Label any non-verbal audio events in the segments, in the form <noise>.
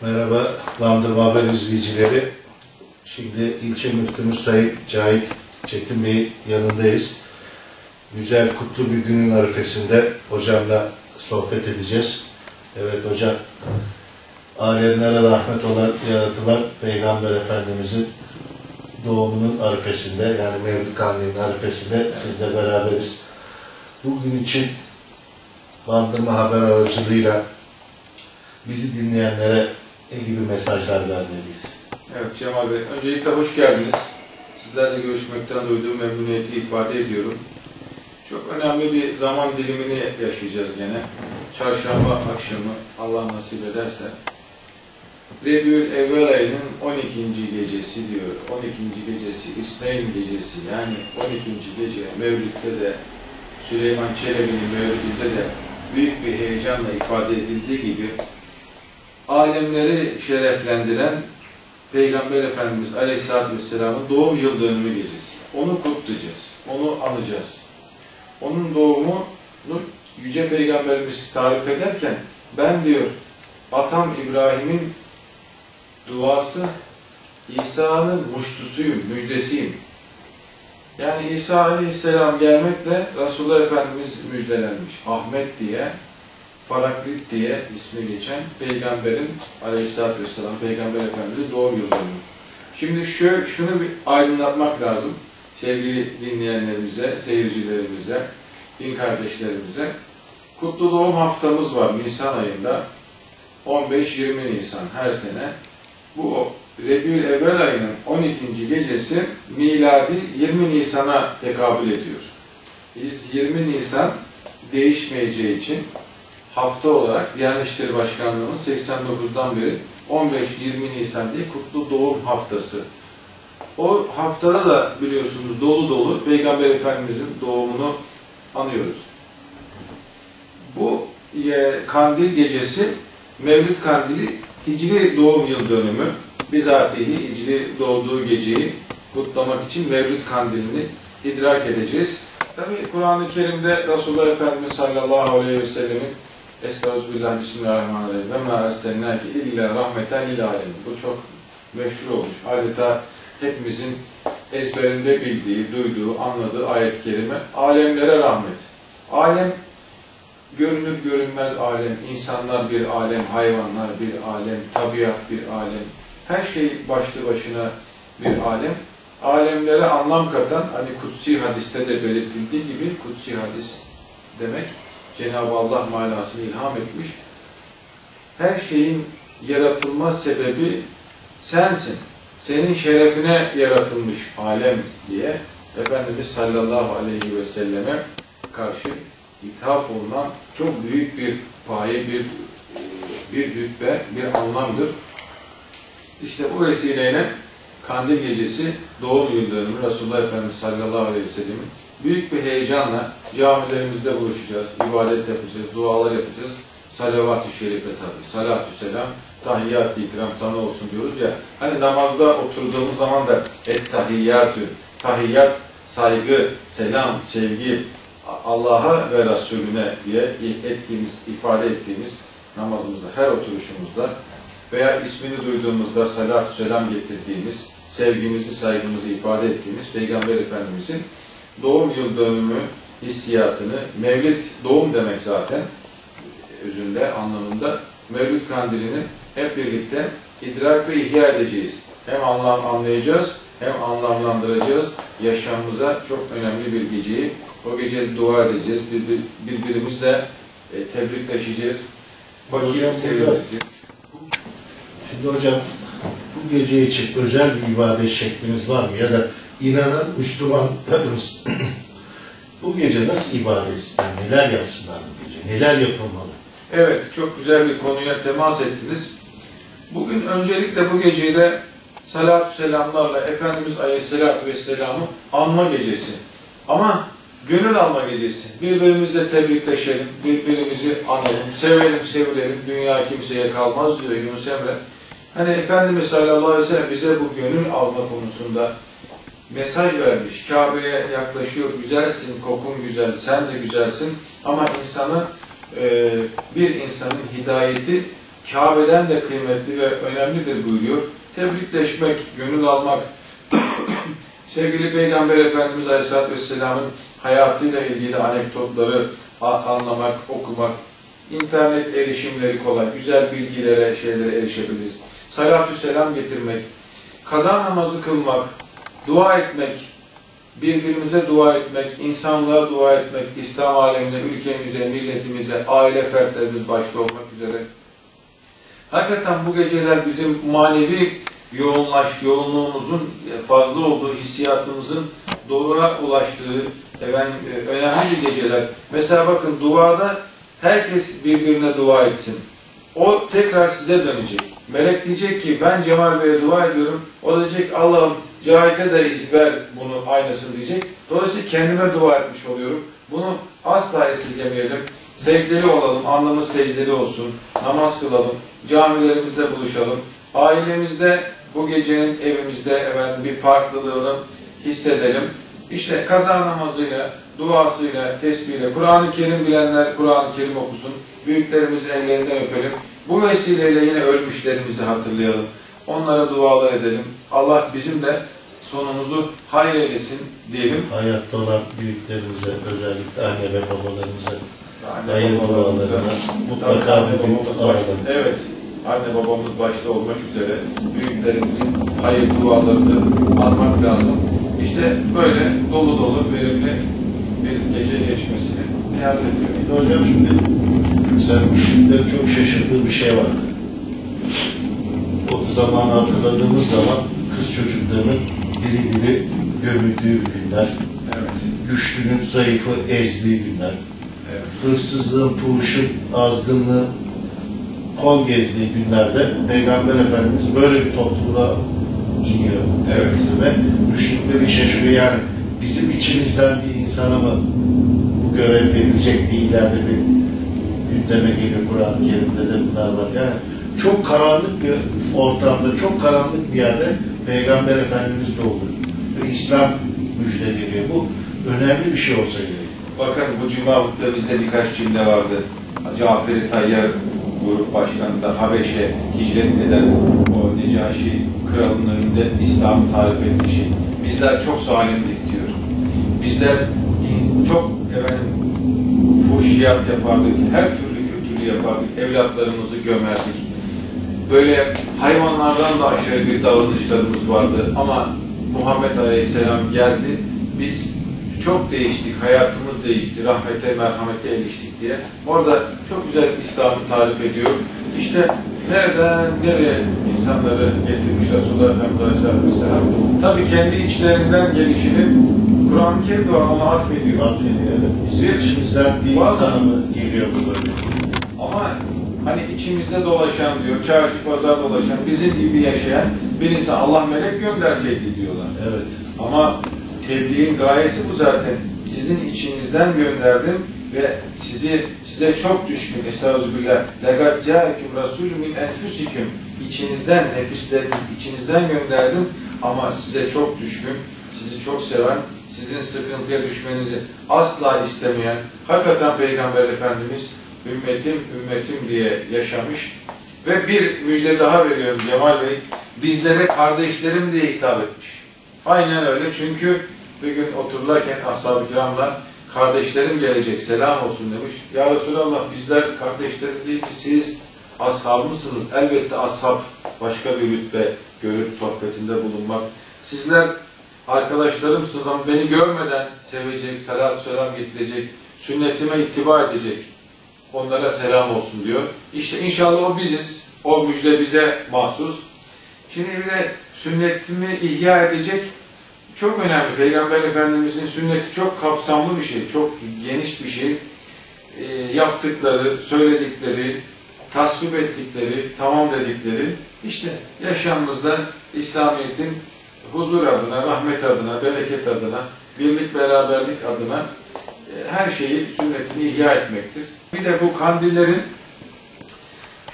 Merhaba Bandırma Haber izleyicileri. Şimdi ilçe müftümüz Sayın Cahit Çetin Bey yanındayız. Güzel, kutlu bir günün arifesinde hocamla sohbet edeceğiz. Evet hocam, alemlere rahmet olan yaratılan Peygamber Efendimizin doğumunun arifesinde yani Mevlid Kandili'nin arifesinde sizle beraberiz. Bugün için Bandırma Haber aracılığıyla bizi dinleyenlere ne gibi mesajlar vermeliyiz? Evet Cemal Bey, öncelikle hoş geldiniz. Sizlerle görüşmekten duyduğum memnuniyeti ifade ediyorum. Çok önemli bir zaman dilimini yaşayacağız gene. Çarşamba akşamı Allah nasip ederse. Rebül Evvel ayının 12. gecesi diyor. 12. gecesi, İsmail gecesi yani 12. gece Mevlid'de de Süleyman Çelebi'nin Mevlid'de de büyük bir heyecanla ifade edildiği gibi alemleri şereflendiren Peygamber Efendimiz Aleyhisselatü Vesselam'ın doğum yıl dönümü gecesi. Onu kutlayacağız, onu anacağız. Onun doğumunu Yüce Peygamberimiz tarif ederken ben diyor atam İbrahim'in duası İsa'nın muştusuyum, müjdesiyim. Yani İsa Aleyhisselam gelmekle Resulullah Efendimiz müjdelenmiş. Ahmet diye Faraklit diye ismi geçen peygamberin aleyhissalatü vesselam, peygamber efendimizin doğum yıl dönümü. Şimdi şu, şunu bir aydınlatmak lazım sevgili dinleyenlerimize, seyircilerimize, din kardeşlerimize. Kutlu doğum haftamız var Nisan ayında. 15-20 Nisan her sene. Bu Rebül Evvel ayının 12. gecesi miladi 20 Nisan'a tekabül ediyor. Biz 20 Nisan değişmeyeceği için hafta olarak Diyanet İşleri Başkanlığı'nın 89'dan beri 15-20 Nisan diye kutlu doğum haftası. O haftada da biliyorsunuz dolu dolu Peygamber Efendimiz'in doğumunu anıyoruz. Bu e, kandil gecesi Mevlid Kandili Hicri doğum yıl dönümü bizatihi Hicri doğduğu geceyi kutlamak için Mevlid Kandilini idrak edeceğiz. Tabi Kur'an-ı Kerim'de Resulullah Efendimiz sallallahu aleyhi ve sellemin Estağfirullah, Bismillahirrahmanirrahim. Ve mâ ersennâki illa rahmeten lil alemin. Bu çok meşhur olmuş. Adeta hepimizin ezberinde bildiği, duyduğu, anladığı ayet-i kerime. Alemlere rahmet. Alem, görünür görünmez alem, insanlar bir alem, hayvanlar bir alem, tabiat bir alem. Her şey başlı başına bir alem. Alemlere anlam katan, hani kutsi hadiste de belirtildiği gibi, kutsi hadis demek, Cenab-ı Allah manasını ilham etmiş. Her şeyin yaratılma sebebi sensin. Senin şerefine yaratılmış alem diye Efendimiz sallallahu aleyhi ve selleme karşı ithaf olunan çok büyük bir paye, bir bir rütbe, bir anlamdır. İşte bu vesileyle Kandil Gecesi doğum yıl dönümü Resulullah Efendimiz sallallahu aleyhi ve sellemin büyük bir heyecanla camilerimizde buluşacağız, ibadet yapacağız, dualar yapacağız. Salavat-ı şerife tabi, salatü selam, tahiyyat-ı ikram sana olsun diyoruz ya. Hani namazda oturduğumuz zaman da et tahiyyatü, tahiyyat, saygı, selam, sevgi Allah'a ve Resulüne diye ettiğimiz, ifade ettiğimiz namazımızda, her oturuşumuzda veya ismini duyduğumuzda salatü selam getirdiğimiz, sevgimizi, saygımızı ifade ettiğimiz Peygamber Efendimizin doğum yıl dönümü hissiyatını, Mevlid doğum demek zaten özünde, anlamında Mevlid kandilini hep birlikte idrak ve ihya edeceğiz. Hem anlam anlayacağız, hem anlamlandıracağız. Yaşamımıza çok önemli bir geceyi, o gece dua edeceğiz, bir, birbirimizle e, tebrikleşeceğiz. Fakir sevindireceğiz. Şimdi hocam bu gece için özel bir ibadet şekliniz var mı? Ya da inanan Müslümanlarımız <clears throat> bu gece nasıl ibadet etsinler, neler yapsınlar bu gece, neler yapılmalı? Evet, çok güzel bir konuya temas ettiniz. Bugün öncelikle bu geceyle salatü selamlarla Efendimiz Aleyhisselatü Vesselam'ı anma gecesi. Ama gönül alma gecesi. Birbirimizle tebrikleşelim, birbirimizi analım, sevelim, sevilelim. Dünya kimseye kalmaz diyor Yunus Emre. Hani Efendimiz sallallahu aleyhi ve sellem bize bu gönül alma konusunda mesaj vermiş. Kabe'ye yaklaşıyor, güzelsin, kokun güzel, sen de güzelsin. Ama insanı, e, bir insanın hidayeti Kabe'den de kıymetli ve önemlidir buyuruyor. Tebrikleşmek, gönül almak, <coughs> sevgili Peygamber Efendimiz Aleyhisselatü Vesselam'ın hayatıyla ilgili anekdotları anlamak, okumak, internet erişimleri kolay, güzel bilgilere, şeylere erişebiliriz. Salatü selam getirmek, kaza namazı kılmak, dua etmek, birbirimize dua etmek, insanlığa dua etmek, İslam alemine, ülkemize, milletimize, aile fertlerimiz başta olmak üzere. Hakikaten bu geceler bizim manevi yoğunlaş, yoğunluğumuzun fazla olduğu, hissiyatımızın doğruya ulaştığı efendim, e, önemli geceler. Mesela bakın duada herkes birbirine dua etsin. O tekrar size dönecek. Melek diyecek ki ben Cemal Bey'e dua ediyorum. O da diyecek Allah'ım Cahit'e de ver bunu aynısını diyecek. Dolayısıyla kendime dua etmiş oluyorum. Bunu asla esirgemeyelim. Secdeli olalım, alnımız secdeli olsun. Namaz kılalım, camilerimizde buluşalım. Ailemizde bu gecenin evimizde efendim, bir farklılığını hissedelim. İşte kaza namazıyla, duasıyla, tesbihiyle, Kur'an-ı Kerim bilenler Kur'an-ı Kerim okusun. Büyüklerimizin ellerinden öpelim. Bu vesileyle yine ölmüşlerimizi hatırlayalım. Onlara dualar edelim. Allah bizim de sonumuzu hayır eylesin diyelim. Hayatta olan büyüklerimize, özellikle anne ve babalarımıza babalarımıza, dualarına mutlaka bir gün alalım. evet, anne babamız başta olmak üzere büyüklerimizin hayır dualarını almak lazım. İşte böyle dolu dolu verimli bir gece geçmesini niyaz de hocam şimdi sen müşriklerin çok şaşırdığı bir şey vardı. O zamanı hatırladığımız zaman kız çocuklarının diri diri gömüldüğü günler, Evet, güçlünün zayıfı ezdiği günler, evet. hırsızlığın, fuhuşun, azgınlığın kol gezdiği günlerde Peygamber Efendimiz böyle bir topluluğa iniyor. Evet. Ve müşrikleri şaşırıyor. Yani bizim içimizden bir insana mı bu görev verilecek diye ileride bir gündeme geliyor Kur'an-ı Kerim'de de bunlar var. Yani çok karanlık bir ortamda, çok karanlık bir yerde Peygamber Efendimiz doğdu. Ve İslam müjdeleniyor. Bu önemli bir şey olsa gerek. Bakın bu cuma hutbemizde birkaç cümle vardı. Cafer-i Tayyar grup başkanında Habeş'e hicret eden o Necaşi kralının önünde İslam'ı tarif ettiği şey. Bizler çok zalimdik diyor. Bizler çok efendim, fuhşiyat yapardık, her türlü kötülüğü yapardık, evlatlarımızı gömerdik. Böyle hayvanlardan da aşırı bir davranışlarımız vardı ama Muhammed Aleyhisselam geldi, biz çok değiştik, hayatımız değişti, rahmete, merhamete eriştik diye. Orada çok güzel İslam'ı tarif ediyor. İşte nereden nereye insanları getirmiş Resulullah Efendimiz Aleyhisselatü Vesselam. Tabii kendi içlerinden gelişini Kur'an-ı Kerim de ona atfediyor. Affediyor, evet. Bizim içimizden bir mı geliyor bu böyle? Hani içimizde dolaşan diyor, çarşı pazar dolaşan, bizim gibi yaşayan bir insan Allah melek gönderseydi diyorlar. Evet. Ama tebliğin gayesi bu zaten. Sizin içinizden gönderdim ve sizi size çok düşkün estağfirullah. Legat ca'ekum rasulun min enfusikum. İçinizden, nefisleriniz içinizden gönderdim ama size çok düşkün, sizi çok seven, sizin sıkıntıya düşmenizi asla istemeyen, hakikaten Peygamber Efendimiz ümmetim, ümmetim diye yaşamış ve bir müjde daha veriyorum Cemal Bey, bizlere kardeşlerim diye hitap etmiş. Aynen öyle çünkü bir gün otururlarken ashab-ı kiramla kardeşlerim gelecek selam olsun demiş. Ya Resulallah bizler kardeşlerim değil mi siz ashab mısınız? Elbette ashab başka bir rütbe görüp sohbetinde bulunmak. Sizler arkadaşlarımsınız ama beni görmeden sevecek, salat selam getirecek, sünnetime ittiba edecek. Onlara selam olsun diyor. İşte inşallah o biziz. O müjde bize mahsus. Şimdi bir de sünnetimi ihya edecek çok önemli. Peygamber Efendimizin sünneti çok kapsamlı bir şey, çok geniş bir şey. E, yaptıkları, söyledikleri, tasvip ettikleri, tamam dedikleri işte yaşamımızda İslamiyet'in huzur adına, rahmet adına, bereket adına, birlik beraberlik adına e, her şeyi sünnetini ihya etmektir. Bir de bu kandillerin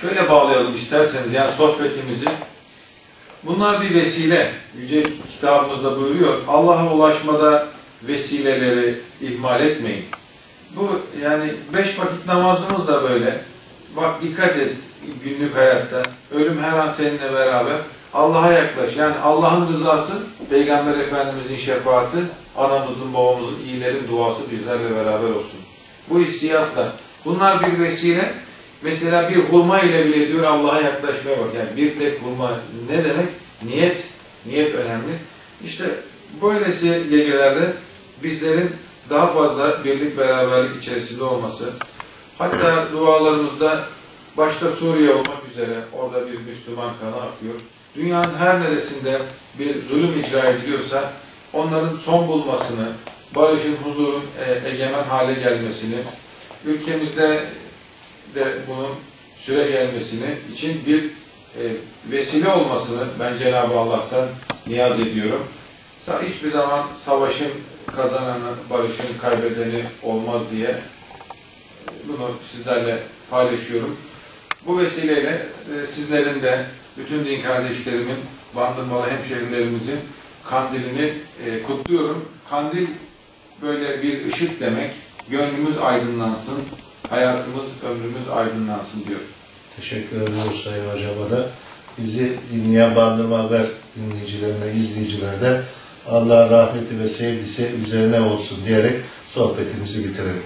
şöyle bağlayalım isterseniz yani sohbetimizi Bunlar bir vesile. Yüce kitabımızda buyuruyor. Allah'a ulaşmada vesileleri ihmal etmeyin. Bu yani beş vakit namazımız da böyle. Bak dikkat et. günlük hayatta. Ölüm her an seninle beraber. Allah'a yaklaş. Yani Allah'ın rızası, Peygamber Efendimizin şefaati, anamızın, babamızın, iyilerin duası bizlerle beraber olsun. Bu hissiyatla. Bunlar bir vesile. Mesela bir hurma ile bile diyor Allah'a yaklaşmaya bak. Yani bir tek hurma ne demek? Niyet. Niyet önemli. İşte böylesi gecelerde bizlerin daha fazla birlik beraberlik içerisinde olması, hatta dualarımızda başta Suriye olmak üzere orada bir Müslüman kanı akıyor. Dünyanın her neresinde bir zulüm icra ediliyorsa onların son bulmasını, barışın, huzurun e, egemen hale gelmesini, ülkemizde de bunun süre gelmesini için bir e, vesile olmasını ben Cenab-ı Allah'tan niyaz ediyorum. Hiçbir zaman savaşın kazananı, barışın kaybedeni olmaz diye bunu sizlerle paylaşıyorum. Bu vesileyle e, sizlerin de bütün din kardeşlerimin, Bandırmalı hemşehrilerimizin kandilini e, kutluyorum. Kandil böyle bir ışık demek. Gönlümüz aydınlansın, hayatımız, ömrümüz aydınlansın diyor. Teşekkür ediyoruz Sayın Hocama da. Bizi dinleyen Bandırma Haber dinleyicilerine, izleyicilerden Allah rahmeti ve sevgisi üzerine olsun diyerek sohbetimizi bitirelim.